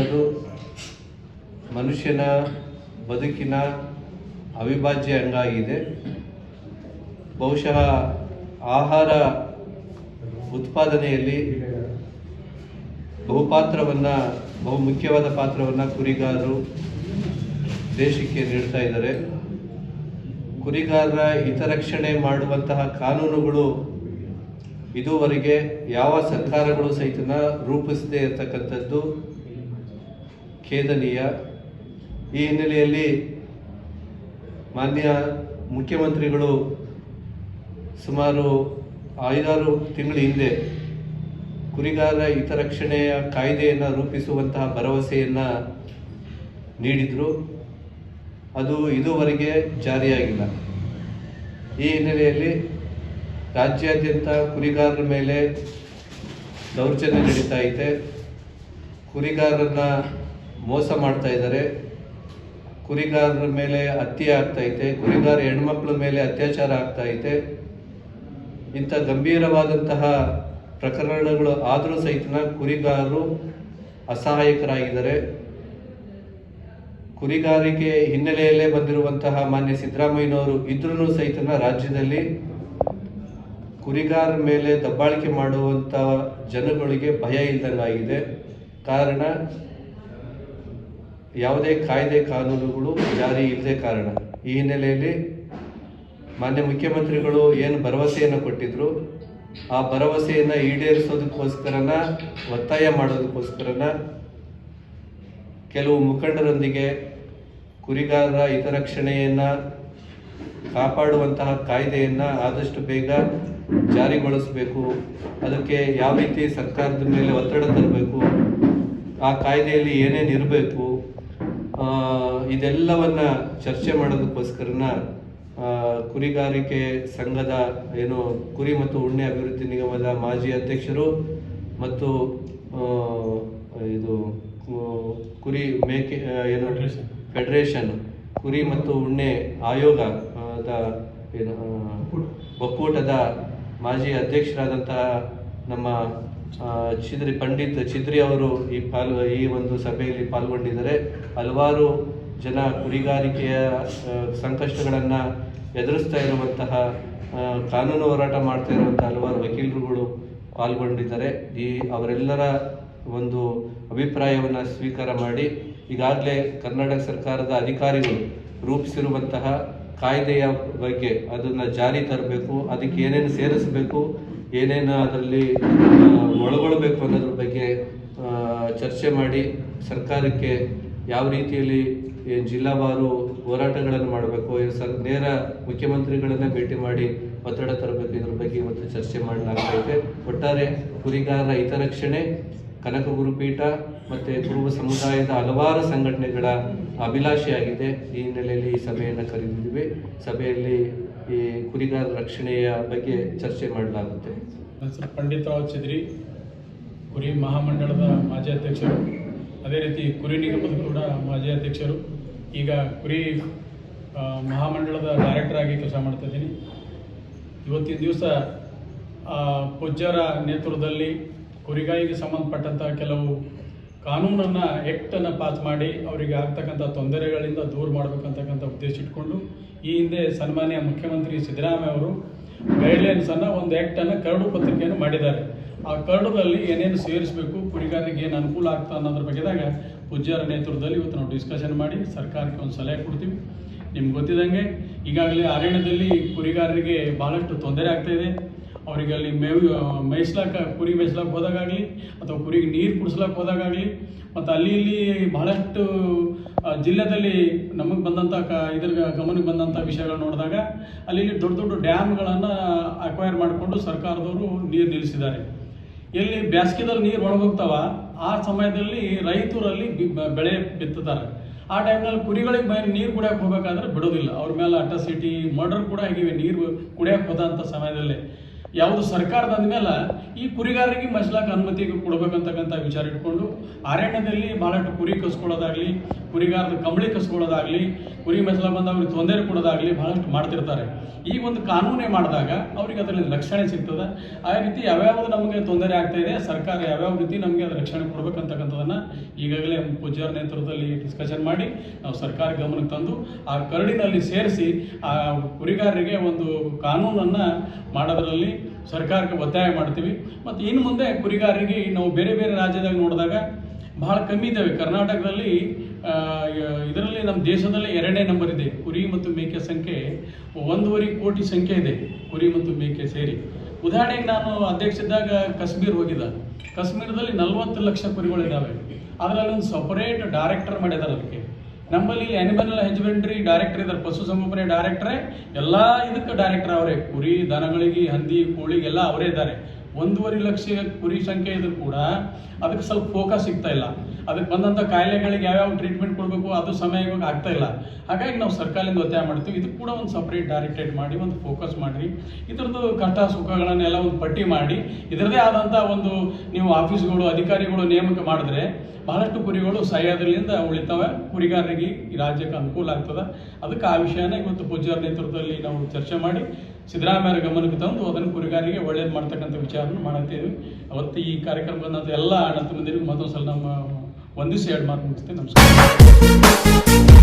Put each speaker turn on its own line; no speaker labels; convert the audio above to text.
ಅನ್ನೋದು ಮನುಷ್ಯನ ಬದುಕಿನ ಅವಿಭಾಜ್ಯ ಅಂಗ ಆಗಿದೆ ಬಹುಶಃ ಆಹಾರ ಉತ್ಪಾದನೆಯಲ್ಲಿ ಬಹುಪಾತ್ರವನ್ನು, ಬಹು ಮುಖ್ಯವಾದ ಪಾತ್ರವನ್ನು ಕುರಿಗಾರರು ದೇಶಕ್ಕೆ ನೀಡ್ತಾ ಇದ್ದಾರೆ. ಕುರಿಗಾರರ ಹಿತರಕ್ಷಣೆ ಮಾಡುವಂತಹ ಕಾನೂನುಗಳು ಇದುವರೆಗೆ ಯಾವ ಸರ್ಕಾರಗಳು ಸಹಿತನ ರೂಪಿಸದೇ ಇರತಕ್ಕಂಥದ್ದು ಖೇದನೀಯ. ಈ ಹಿನ್ನೆಲೆಯಲ್ಲಿ ಮಾನ್ಯ ಮುಖ್ಯಮಂತ್ರಿಗಳು ಸುಮಾರು ಐದಾರು ತಿಂಗಳ ಹಿಂದೆ ಕುರಿಗಾರ ಹಿತರಕ್ಷಣೆಯ ಕಾಯ್ದೆಯನ್ನು ರೂಪಿಸುವಂತಹ ಭರವಸೆಯನ್ನು ನೀಡಿದರು. ಅದು ಇದುವರೆಗೆ ಜಾರಿಯಾಗಿಲ್ಲ. ಈ ಹಿನ್ನೆಲೆಯಲ್ಲಿ ರಾಜ್ಯಾದ್ಯಂತ ಕುರಿಗಾರರ ಮೇಲೆ ದೌರ್ಜನ್ಯ ನಡೀತಾ ಐತೆ ಕುರಿಗಾರರನ್ನ ಮೋಸ ಮಾಡ್ತಾ ಇದ್ದಾರೆ. ಕುರಿಗಾರರ ಮೇಲೆ ಹತ್ಯೆ ಆಗ್ತಾ ಐತೆ. ಕುರಿಗಾರ ಹೆಣ್ಮಕ್ಳ ಮೇಲೆ ಅತ್ಯಾಚಾರ ಆಗ್ತಾ ಐತೆ. ಇಂಥ ಗಂಭೀರವಾದಂತಹ ಪ್ರಕರಣಗಳು ಆದರೂ ಸಹಿತನ ಕುರಿಗಾರರು ಅಸಹಾಯಕರಾಗಿದ್ದಾರೆ. ಕುರಿಗಾರಿಕೆ ಹಿನ್ನೆಲೆಯಲ್ಲೇ ಬಂದಿರುವಂತಹ ಮಾನ್ಯ ಸಿದ್ದರಾಮಯ್ಯನವರು ಇದ್ರೂ ಸಹಿತನ ರಾಜ್ಯದಲ್ಲಿ ಕುರಿಗಾರ ಮೇಲೆ ದಬ್ಬಾಳಿಕೆ ಮಾಡುವಂಥ ಜನಗಳಿಗೆ ಭಯ ಇಲ್ದಂಗಾಗಿದೆ ಕಾರಣ ಯಾವುದೇ ಕಾಯ್ದೆ ಕಾನೂನುಗಳು ಜಾರಿ ಇಲ್ಲದೆ ಕಾರಣ. ಈ ಹಿನ್ನೆಲೆಯಲ್ಲಿ ಮಾನ್ಯ ಮುಖ್ಯಮಂತ್ರಿಗಳು ಏನು ಭರವಸೆಯನ್ನು ಕೊಟ್ಟಿದ್ರು, ಆ ಭರವಸೆಯನ್ನು ಈಡೇರಿಸೋದಕ್ಕೋಸ್ಕರನ, ಒತ್ತಾಯ ಮಾಡೋದಕ್ಕೋಸ್ಕರನ ಕೆಲವು ಮುಖಂಡರೊಂದಿಗೆ ಕುರಿಗಾರರ ಹಿತರಕ್ಷಣೆಯನ್ನು ಕಾಪಾಡುವಂತಹ ಕಾಯ್ದೆಯನ್ನು ಆದಷ್ಟು ಬೇಗ ಜಾರಿಗೊಳಿಸಬೇಕು. ಅದಕ್ಕೆ ಯಾವ ರೀತಿ ಸರ್ಕಾರದ ಮೇಲೆ ಒತ್ತಡ ತರಬೇಕು, ಆ ಕಾಯ್ದೆಯಲ್ಲಿ ಏನೇನು ಇರಬೇಕು ಇದೆಲ್ಲವನ್ನ ಚರ್ಚೆ ಮಾಡೋದಕ್ಕೋಸ್ಕರನ ಕುರಿಗಾರಿಕೆ ಸಂಘದ ಏನು ಕುರಿ ಮತ್ತು ಉಣ್ಣೆ ಅಭಿವೃದ್ಧಿ ನಿಗಮದ ಮಾಜಿ ಅಧ್ಯಕ್ಷರು ಮತ್ತು ಇದು ಕುರಿ ಮೇಕೆ ಏನು ಫೆಡರೇಷನ್ ಕುರಿ ಮತ್ತು ಉಣ್ಣೆ ಆಯೋಗ ಏನು ಒಕ್ಕೂಟದ ಮಾಜಿ ಅಧ್ಯಕ್ಷರಾದಂತಹ ನಮ್ಮ ಚಿದ್ರಿ ಪಂಡಿತ್ ಚಿದ್ರಿ ಅವರು ಈ ಪಾಲ್, ಈ ಒಂದು ಸಭೆಯಲ್ಲಿ ಪಾಲ್ಗೊಂಡಿದ್ದಾರೆ. ಹಲವಾರು ಜನ ಕುರಿಗಾರಿಕೆಯ ಸಂಕಷ್ಟಗಳನ್ನು ಎದುರಿಸ್ತಾ ಇರುವಂತಹ ಕಾನೂನು ಹೋರಾಟ ಮಾಡ್ತಾ ಇರುವಂತಹ ಹಲವಾರು ವಕೀಲರುಗಳು ಪಾಲ್ಗೊಂಡಿದ್ದಾರೆ. ಈ ಅವರೆಲ್ಲರ ಒಂದು ಅಭಿಪ್ರಾಯವನ್ನು ಸ್ವೀಕಾರ ಮಾಡಿ ಈಗಾಗಲೇ ಕರ್ನಾಟಕ ಸರ್ಕಾರದ ಅಧಿಕಾರಿಗಳು ರೂಪಿಸಿರುವಂತಹ ಕಾಯ್ದೆಯ ಬಗ್ಗೆ ಅದನ್ನು ಜಾರಿ ತರಬೇಕು, ಅದಕ್ಕೆ ಏನೇನು ಸೇರಿಸಬೇಕು ಏನೇನು ಅದರಲ್ಲಿ ಒಳಗೊಳ್ಬೇಕು ಅನ್ನೋದ್ರ ಬಗ್ಗೆ ಚರ್ಚೆ ಮಾಡಿ ಸರ್ಕಾರಕ್ಕೆ ಯಾವ ರೀತಿಯಲ್ಲಿ ಏನು ಜಿಲ್ಲಾವಾರು ಹೋರಾಟಗಳನ್ನು ಮಾಡಬೇಕು, ಏನು ಸರ್, ನೇರ ಮುಖ್ಯಮಂತ್ರಿಗಳನ್ನ ಭೇಟಿ ಮಾಡಿ ಒತ್ತಡ ತರಬೇಕು ಇದ್ರ ಬಗ್ಗೆ ಇವತ್ತು ಚರ್ಚೆ ಮಾಡಲಾಗ್ತೈತೆ ಒಟ್ಟಾರೆ ಕುರಿಗಾರರ ಹಿತರಕ್ಷಣೆ, ಕನಕ ಗುರುಪೀಠ ಮತ್ತು ಕುರುಬ ಸಮುದಾಯದ ಹಲವಾರು ಸಂಘಟನೆಗಳ ಅಭಿಲಾಷೆಯಾಗಿದೆ. ಈ ಹಿನ್ನೆಲೆಯಲ್ಲಿ ಈ ಸಭೆಯನ್ನು ಕರೆದಿದ್ದೀವಿ. ಸಭೆಯಲ್ಲಿ ಈ ಕುರಿಗಾರ ರಕ್ಷಣೆಯ ಬಗ್ಗೆ ಚರ್ಚೆ ಮಾಡಲಾಗುತ್ತೆ.
ಸರ್ ಹೆಸರು ಪಂಡಿತರಾವ್ ಚದ್ರಿ ಕುರಿ ಮಹಾಮಂಡಳದ ಮಾಜಿ ಅಧ್ಯಕ್ಷರು, ಅದೇ ರೀತಿ ಕುರಿ ನಿಗಮದ ಕೂಡ ಮಾಜಿ ಅಧ್ಯಕ್ಷರು, ಈಗ ಕುರಿ ಮಹಾಮಂಡಳದ ಡೈರೆಕ್ಟರ್ ಆಗಿ ಕೆಲಸ ಮಾಡ್ತಾ ಇದ್ದೀನಿ. ಇವತ್ತಿನ ದಿವಸ ಪೂಜ್ಯರ ನೇತೃತ್ವದಲ್ಲಿ ಕುರಿಗಾಯಿಗೆ ಸಂಬಂಧಪಟ್ಟಂಥ ಕೆಲವು ಕಾನೂನನ್ನು ಆ್ಯಕ್ಟನ್ನು ಪಾಸ್ ಮಾಡಿ, ಅವರಿಗೆ ಆಗ್ತಕ್ಕಂಥ ತೊಂದರೆಗಳಿಂದ ದೂರ ಮಾಡಬೇಕಂತಕ್ಕಂಥ ಉದ್ದೇಶ ಇಟ್ಕೊಂಡು ಈ ಹಿಂದೆ ಸನ್ಮಾನ್ಯ ಮುಖ್ಯಮಂತ್ರಿ ಸಿದ್ದರಾಮಯ್ಯ ಅವರು ಗೈಡ್ಲೈನ್ಸನ್ನು ಒಂದು ಆ್ಯಕ್ಟನ್ನು ಕರಡು ಪತ್ರಿಕೆಯನ್ನು ಮಾಡಿದ್ದಾರೆ. ಆ ಕರಡದಲ್ಲಿ ಏನೇನು ಸೇರಿಸಬೇಕು ಕುರಿಗಾರರಿಗೆ ಏನು ಅನುಕೂಲ ಆಗ್ತಾ ಅನ್ನೋದ್ರ ಬಗ್ಗೆದಾಗ ಪೂಜ್ಯರ ನೇತೃತ್ವದಲ್ಲಿ ಇವತ್ತು ನಾವು ಡಿಸ್ಕಷನ್ ಮಾಡಿ ಸರ್ಕಾರಕ್ಕೆ ಒಂದು ಸಲಹೆ ಕೊಡ್ತೀವಿ. ನಿಮ್ಗೆ ಗೊತ್ತಿದ್ದಂಗೆ ಈಗಾಗಲೇ ಅರಣ್ಯದಲ್ಲಿ ಕುರಿಗಾರರಿಗೆ ಭಾಳಷ್ಟು ತೊಂದರೆ ಆಗ್ತಾ ಇದೆ. ಅವರಿಗೆ ಅಲ್ಲಿ ಮೇವು, ಮೇಯಿಸ್ಲಾಕ, ಕುರಿ ಮೇಯ್ಸ್ಲಾಕ ಹೋದಾಗಾಗಲಿ ಅಥವಾ ಕುರಿಗೆ ನೀರು ಕುಡಿಸ್ಲಾಕ ಹೋದಾಗಾಗಲಿ, ಮತ್ತು ಅಲ್ಲಿ ಇಲ್ಲಿ ಬಹಳಷ್ಟು ಆ, ಜಿಲ್ಲೆದಲ್ಲಿ ನಮಗೆ ಬಂದಂಥ ಕ ಇದ್ರ ಗಮನಕ್ಕೆ ಬಂದಂಥ ವಿಷಯಗಳು ನೋಡಿದಾಗ ಅಲ್ಲಿ ಇಲ್ಲಿ ದೊಡ್ಡ ದೊಡ್ಡ ಡ್ಯಾಮ್ಗಳನ್ನು ಅಕ್ವೈರ್ ಮಾಡಿಕೊಂಡು ಸರ್ಕಾರದವರು ನೀರು ನಿಲ್ಲಿಸಿದ್ದಾರೆ ಎಲ್ಲಿ ಬೇಸಿಗೆದಲ್ಲಿ ನೀರು ಒಣಗೋಗ್ತಾವ ಆ ಸಮಯದಲ್ಲಿ ರೈತರಲ್ಲಿ ಬೆಳೆ ಬಿತ್ತುತ್ತಾರೆ. ಆ ಟೈಮ್ನಲ್ಲಿ ಕುರಿಗಳಿಗೆ ಬೈ ನೀರು ಕುಡಿಯೋಕೆ ಹೋಗಬೇಕಾದ್ರೆ ಬಿಡೋದಿಲ್ಲ. ಅವ್ರ ಮೇಲೆ ಅಟ್ರಾಸಿಟಿ ಮರ್ಡರ್ ಕೂಡ ಆಗಿವೆ ನೀರು ಕುಡಿಯೋಕೆ ಹೋದಂಥ ಸಮಯದಲ್ಲಿ. ಯಾವುದು ಸರ್ಕಾರದ ಅಂದಮೇಲೆ ಈ ಕುರಿಗಾರರಿಗೆ ಮಸಲಾಕ ಅನುಮತಿ ಕೊಡಬೇಕಂತಕ್ಕಂಥ ವಿಚಾರ ಇಟ್ಕೊಂಡು ಅರಣ್ಯದಲ್ಲಿ ಭಾಳಷ್ಟು ಕುರಿ ಕಸ್ಕೊಳ್ಳೋದಾಗಲಿ ಕುರಿಗಾರದ ಕಂಬಳಿ ಕಸ್ಕೊಳ್ಳೋದಾಗಲಿ, ಕುರಿ ಮೆಸಲ ಬಂದ ಅವ್ರಿಗೆ ತೊಂದರೆ ಕೊಡೋದಾಗಲಿ ಬಹಳಷ್ಟು ಮಾಡ್ತಿರ್ತಾರೆ. ಈ ಒಂದು ಕಾನೂನೇ ಮಾಡಿದಾಗ ಅವ್ರಿಗೆ ಅದರಲ್ಲಿ ರಕ್ಷಣೆ ಸಿಗ್ತದೆ. ಆ ರೀತಿ ಯಾವ್ಯಾವ್ದು ನಮಗೆ ತೊಂದರೆ ಆಗ್ತಾ ಇದೆ, ಸರ್ಕಾರ ಯಾವ್ಯಾವ ರೀತಿ ನಮಗೆ ಅದು ರಕ್ಷಣೆ ಕೊಡ್ಬೇಕಂತಕ್ಕಂಥದ್ದನ್ನ ಈಗಾಗಲೇ ಪೂಜ್ಯರ ನೇತೃತ್ವದಲ್ಲಿ ಡಿಸ್ಕಷನ್ ಮಾಡಿ, ನಾವು ಸರ್ಕಾರ ಗಮನಕ್ಕೆ ತಂದು, ಆ ಕರಡಿನಲ್ಲಿ ಸೇರಿಸಿ, ಆ ಕುರಿಗಾರರಿಗೆ ಒಂದು ಕಾನೂನನ್ನು ಮಾಡೋದರಲ್ಲಿ ಸರ್ಕಾರಕ್ಕೆ ಒತ್ತಾಯ ಮಾಡ್ತೀವಿ. ಮತ್ತು ಇನ್ನು ಮುಂದೆ ಕುರಿಗಾರರಿಗೆ ನಾವು ಬೇರೆ ಬೇರೆ ರಾಜ್ಯದಾಗ ನೋಡಿದಾಗ ಬಹಳ ಕಮ್ಮಿ ಇದ್ದಾವೆ ಕರ್ನಾಟಕದಲ್ಲಿ ಇದರಲ್ಲಿ ನಮ್ಮ ದೇಶದಲ್ಲೇ ಎರಡನೇ ನಂಬರ್ ಇದೆ. ಕುರಿ ಮತ್ತು ಮೇಕೆ ಸಂಖ್ಯೆ, ಒಂದೂವರೆ ಕೋಟಿ ಸಂಖ್ಯೆ ಇದೆ. ಕುರಿ ಮತ್ತು ಮೇಕೆ ಸೇರಿ. ಉದಾಹರಣೆಗೆ ನಾನು ಅಧ್ಯಕ್ಷ ಇದ್ದಾಗ ಕಾಶ್ಮೀರ್ ಹೋಗಿದ್ದ. ಕಾಶ್ಮೀರದಲ್ಲಿ ನಲವತ್ತು ಲಕ್ಷ ಕುರಿಗಳಿದ್ದಾವೆ ಅದರಲ್ಲಿ ಒಂದು ಸಪರೇಟ್ ಡೈರೆಕ್ಟರ್ ಮಾಡಿದ್ದಾರೆ ಅದಕ್ಕೆ. ನಮ್ಮಲ್ಲಿ ಅನಿಮಲ್ ಹಸ್ಬೆಂಡ್ರಿ ಡೈರೆಕ್ಟರ್ ಇದ್ದಾರೆ ಪಶುಸಂಗೋಪನೆ ಡೈರೆಕ್ಟ್ರೇ ಎಲ್ಲ ಇದಕ್ಕೆ ಡೈರೆಕ್ಟರ್ ಅವರೇ. ಕುರಿ, ದನಗಳಿಗೆ, ಹಂದಿ, ಕೋಳಿಗೆಲ್ಲ ಅವರೇ ಇದ್ದಾರೆ. ಒಂದೂವರೆ ಲಕ್ಷ ಕುರಿ ಸಂಖ್ಯೆ ಇದ್ರೂ ಕೂಡ ಅದಕ್ಕೆ ಸ್ವಲ್ಪ ಫೋಕಸ್ ಸಿಗ್ತಾ ಇಲ್ಲ. ಅದಕ್ಕೆ ಬಂದಂಥ ಕಾಯಿಲೆಗಳಿಗೆ ಯಾವ್ಯಾವ ಟ್ರೀಟ್ಮೆಂಟ್ ಕೊಡಬೇಕು ಅದು ಸಮಯ ಇವಾಗ ಆಗ್ತಾ ಇಲ್ಲ. ಹಾಗಾಗಿ ನಾವು ಸರ್ಕಾರದಿಂದ ಒತ್ತಾಯ ಮಾಡ್ತೀವಿ. ಇದು ಕೂಡ ಒಂದು ಸಪ್ರೇಟ್ ಡೈರೆಕ್ಟೆಡ್ ಮಾಡಿ, ಒಂದು ಫೋಕಸ್ ಮಾಡಿರಿ. ಇದ್ರದ್ದು ಕಷ್ಟ ಸುಖಗಳನ್ನೆಲ್ಲ ಒಂದು ಪಟ್ಟಿ ಮಾಡಿ ಇದರದೇ ಆದಂಥ ಒಂದು ನೀವು ಆಫೀಸ್ಗಳು ಅಧಿಕಾರಿಗಳು ನೇಮಕ ಮಾಡಿದ್ರೆ ಬಹಳಷ್ಟು ಕುರಿಗಳು ಸಹ್ಯಾದ್ರಲಿಂದ ಉಳಿತಾವೆ. ಕುರಿಗಾರರಿಗೆ ಈ ರಾಜ್ಯಕ್ಕೆ ಅನುಕೂಲ ಆಗ್ತದೆ. ಅದಕ್ಕೆ ಆ ವಿಷಯನ ಇವತ್ತು ಪೂಜ್ಯರ ನೇತೃತ್ವದಲ್ಲಿ ನಾವು ಚರ್ಚೆ ಮಾಡಿ ಸಿದ್ದರಾಮಯ್ಯರ ಗಮನಕ್ಕೆ ತಂದು ಅದನ್ನು ಕುರಿಗಾರಿಗೆ ಒಳ್ಳೇದು ಮಾಡ್ತಕ್ಕಂಥ ವಿಚಾರವನ್ನು ಮಾಡುತ್ತೇವೆ. ಅವತ್ತು ಈ ಕಾರ್ಯಕ್ರಮ ಬಂದಂಥ ಎಲ್ಲ ಅಣ್ಣ ಮಂದಿರಿಗೂ ಮತ್ತೊಂದು ಸಲ ನಮ್ಮ ವಂದಿಸಿ ಎರಡು ಮಾತು ಮುಗಿಸ್ತೇನೆ. ನಮಸ್ಕಾರ.